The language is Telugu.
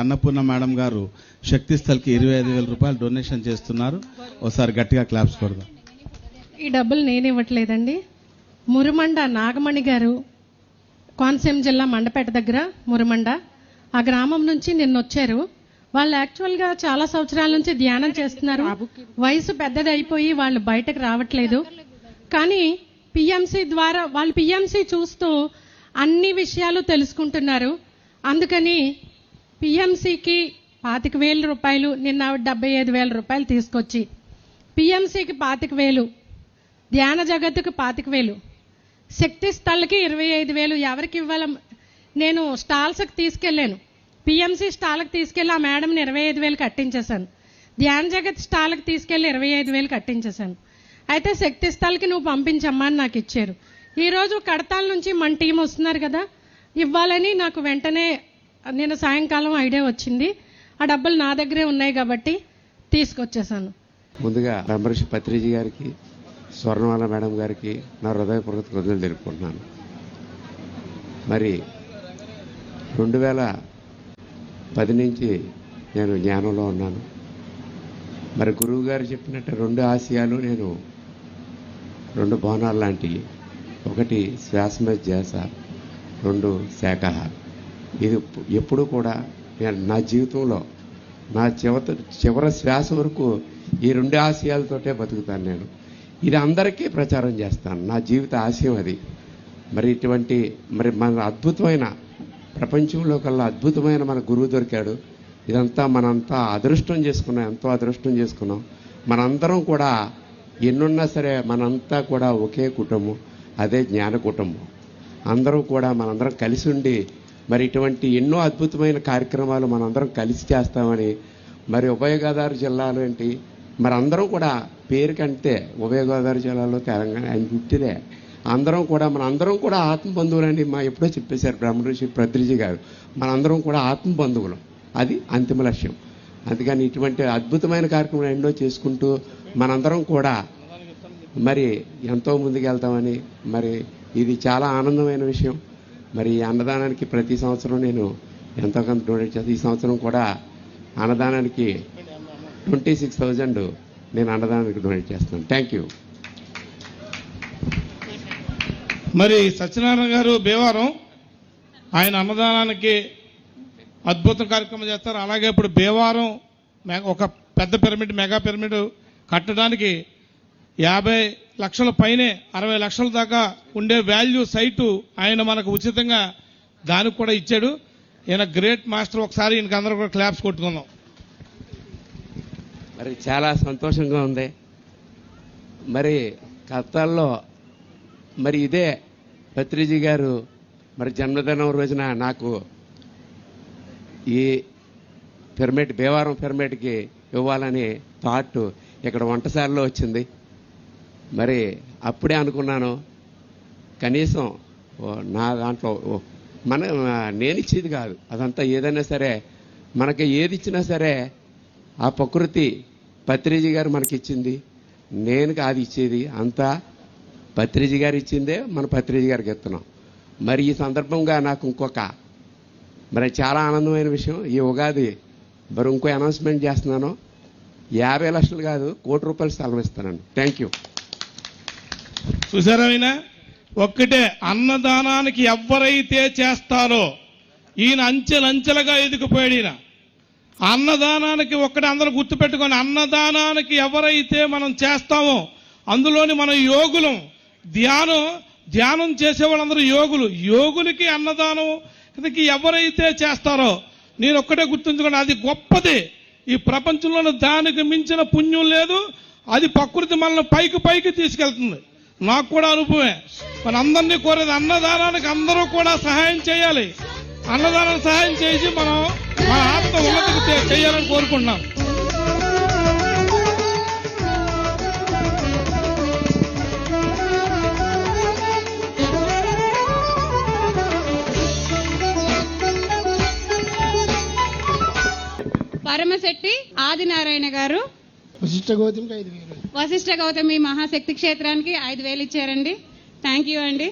అన్నపూర్ణ మేడం గారు శక్తి స్థల్కి ఇరవై ఐదు వేల రూపాయలు డొనేషన్ చేస్తున్నారు. ఒకసారి గట్టిగా క్లాప్స్ కొడదాం. ఈ డబ్బులు నేను ఇవ్వట్లేదండి. మురుమండ నాగమణి గారు కోనసీమ జిల్లా మండపేట దగ్గర మురుమండ. ఆ గ్రామం నుంచి నిన్న వచ్చారు. వాళ్ళు యాక్చువల్గా చాలా సంవత్సరాల నుంచి ధ్యానం చేస్తున్నారు. వయసు పెద్దది అయిపోయి వాళ్ళు బయటకు రావట్లేదు. కానీ పిఎంసి ద్వారా వాళ్ళు పిఎంసి చూస్తూ అన్ని విషయాలు తెలుసుకుంటున్నారు. అందుకని పిఎంసికి పాతిక వేల రూపాయలు నిన్న ఆవిడ డెబ్బై ఐదు వేల రూపాయలు తీసుకొచ్చి. పిఎంసికి పాతిక వేలు ధ్యాన జగత్తుకు పాతిక వేలు. శక్తి స్థల్కి ఇరవై ఐదు వేలు ఎవరికి ఇవ్వాలి? నేను స్టాల్స్కి తీసుకెళ్ళాను. పిఎంసి స్టాల్కి తీసుకెళ్ళి ఆ మేడంని ఇరవై ఐదు వేలు కట్టించేశాను. ధ్యాన జగత్ స్టాల్కి తీసుకెళ్ళి ఇరవై ఐదు వేలు కట్టించేశాను. అయితే శక్తి స్థల్కి నువ్వు పంపించమ్మా అని నాకు ఇచ్చారు. ఈరోజు కడతాల నుంచి మన టీం వస్తున్నారు కదా ఇవ్వాలని నాకు వెంటనే నేను సాయంకాలం ఐడియా వచ్చింది. ఆ డబ్బులు నా దగ్గరే ఉన్నాయి కాబట్టి తీసుకొచ్చేసాను. ముందుగా బ్రహ్మర్షి పత్రిజీ గారికి స్వర్ణమాల మేడం గారికి నా హృదయపూర్వక కృతజ్ఞతలు తెలుపుకుంటున్నాను. మరి రెండు వేల పది నుంచి నేను జ్ఞానంలో ఉన్నాను. మరి గురువు గారు చెప్పినట్టు రెండు ఆశయాలు నేను రెండు బోనాలు లాంటివి. ఒకటి శ్వాస మీద రెండు శాఖాహారం. ఇది ఎప్పుడు కూడా నేను నా జీవితంలో నా చివత చివరి శ్వాస వరకు ఈ రెండు ఆశయాలతోటే బతుకుతాను నేను. ఇది అందరికీ ప్రచారం చేస్తాను. నా జీవిత ఆశయం అది. మరి ఇటువంటి మరి మన అద్భుతమైన ప్రపంచంలో కల్లా అద్భుతమైన మన గురువు దొరికాడు. ఇదంతా మనంతా అదృష్టం చేసుకున్నాం ఎంతో అదృష్టం చేసుకున్నాం. మనందరం కూడా ఎన్నున్నా సరే మనంతా కూడా ఒకే కుటుంబం అదే జ్ఞాన కుటుంబం. అందరం కూడా మనందరం కలిసి ఉండి మరి ఇటువంటి ఎన్నో అద్భుతమైన కార్యక్రమాలు మనందరం కలిసి చేస్తామని మరి ఉభయ గోదావరి జిల్లాలో ఏంటి మరి అందరం కూడా పేరుకంటే ఉభయ గోదావరి జిల్లాలో తెలంగాణ ఆయన పుట్టిదే అందరం కూడా మన అందరం కూడా ఆత్మ బంధువులని మా ఎప్పుడో చెప్పేశారు బ్రహ్మఋషి ప్రద్రిజీ గారు మనందరం కూడా ఆత్మ బంధువులు అది అంతిమ లక్ష్యం. అందుకని ఇటువంటి అద్భుతమైన కార్యక్రమాలు ఎన్నో చేసుకుంటూ మనందరం కూడా మరి ఎంతో ముందుకెళ్తామని మరి ఇది చాలా ఆనందమైన విషయం. మరి ఈ అన్నదానానికి ప్రతి సంవత్సరం నేను ఎంతో కొంత డొనేట్ చేస్తాను ఈ సంవత్సరం కూడా అన్నదానానికి ట్వంటీ సిక్స్ థౌజండ్ నేను అన్నదానానికి డొనేట్ చేస్తాను. థ్యాంక్ యూ మరి సత్యనారాయణ గారు భీమవరం ఆయన అన్నదానానికి అద్భుత కార్యక్రమం చేస్తారు. అలాగే ఇప్పుడు భీమవరం ఒక పెద్ద పిరమిడ్ మెగా పిరమిడ్ కట్టడానికి యాభై లక్షల పైనే అరవై లక్షల దాకా ఉండే వాల్యూ సైటు ఆయన మనకు ఉచితంగా దానికి కూడా ఇచ్చాడు. ఈయన గ్రేట్ మాస్టర్ ఒకసారి ఈయనకి అందరూ కూడా క్లాప్స్ కొట్టుకుందాం. మరి చాలా సంతోషంగా ఉంది. మరి కత్తాల్లో మరి ఇదే పత్రిజీ గారు మరి జన్మదినం రోజున నాకు ఈ పిరమిడ్ భీమవరం పిరమిడ్కి ఇవ్వాలని థాట్ ఇక్కడ వంటశాలలో వచ్చింది. మరి అప్పుడే అనుకున్నాను కనీసం ఓ నా దాంట్లో ఓ మన నేను ఇచ్చేది కాదు. అదంతా ఏదైనా సరే మనకి ఏది ఇచ్చినా సరే ఆ ప్రకృతి పత్రిజీ గారు మనకి ఇచ్చింది నేను కాదు ఇచ్చేది. అంతా పత్రిజీ గారు ఇచ్చిందే మన పత్రిజీ గారికి ఇస్తున్నాం. మరి ఈ సందర్భంగా నాకు ఇంకొక మరి చాలా ఆనందమైన విషయం ఈ ఉగాది మరి ఇంకో అనౌన్స్మెంట్ చేస్తున్నాను. యాభై లక్షలు కాదు కోటి రూపాయలు స్థలం ఇస్తానండి. థ్యాంక్ యూ చూసారా ఒక్కటే అన్నదానానికి ఎవరైతే చేస్తారో ఈయన అంచెలంచెలుగా ఎదిగిపోయాడు ఈయన. అన్నదానానికి ఒక్కటే అందరూ గుర్తుపెట్టుకొని అన్నదానానికి ఎవరైతే మనం చేస్తామో అందులోని మన యోగులం ధ్యానం ధ్యానం చేసే వాళ్ళందరూ యోగులు. యోగులకి అన్నదానం కిందకి ఎవరైతే చేస్తారో నేను ఒక్కటే గుర్తుంచుకోండి అది గొప్పది. ఈ ప్రపంచంలోని దానికి మించిన పుణ్యం లేదు అది ప్రకృతి మనల్ని పైకి పైకి తీసుకెళ్తుంది. నాకు కూడా అనుభవమే. మన అందరినీ కోరేది అన్నదానానికి అందరూ కూడా సహాయం చేయాలి. అన్నదానానికి సహాయం చేసి మనం మన ఆత్మ ఉన్నతికి చేయాలని కోరుకుంటున్నాం. పరమశెట్టి ఆదినారాయణ గారు వశిష్ఠ గౌతమికి ఐదు వేలు. వశిష్ఠ గౌతమి మహాశక్తి క్షేత్రానికి ఐదు వేలు ఇచ్చారండి. థ్యాంక్ యూ అండి.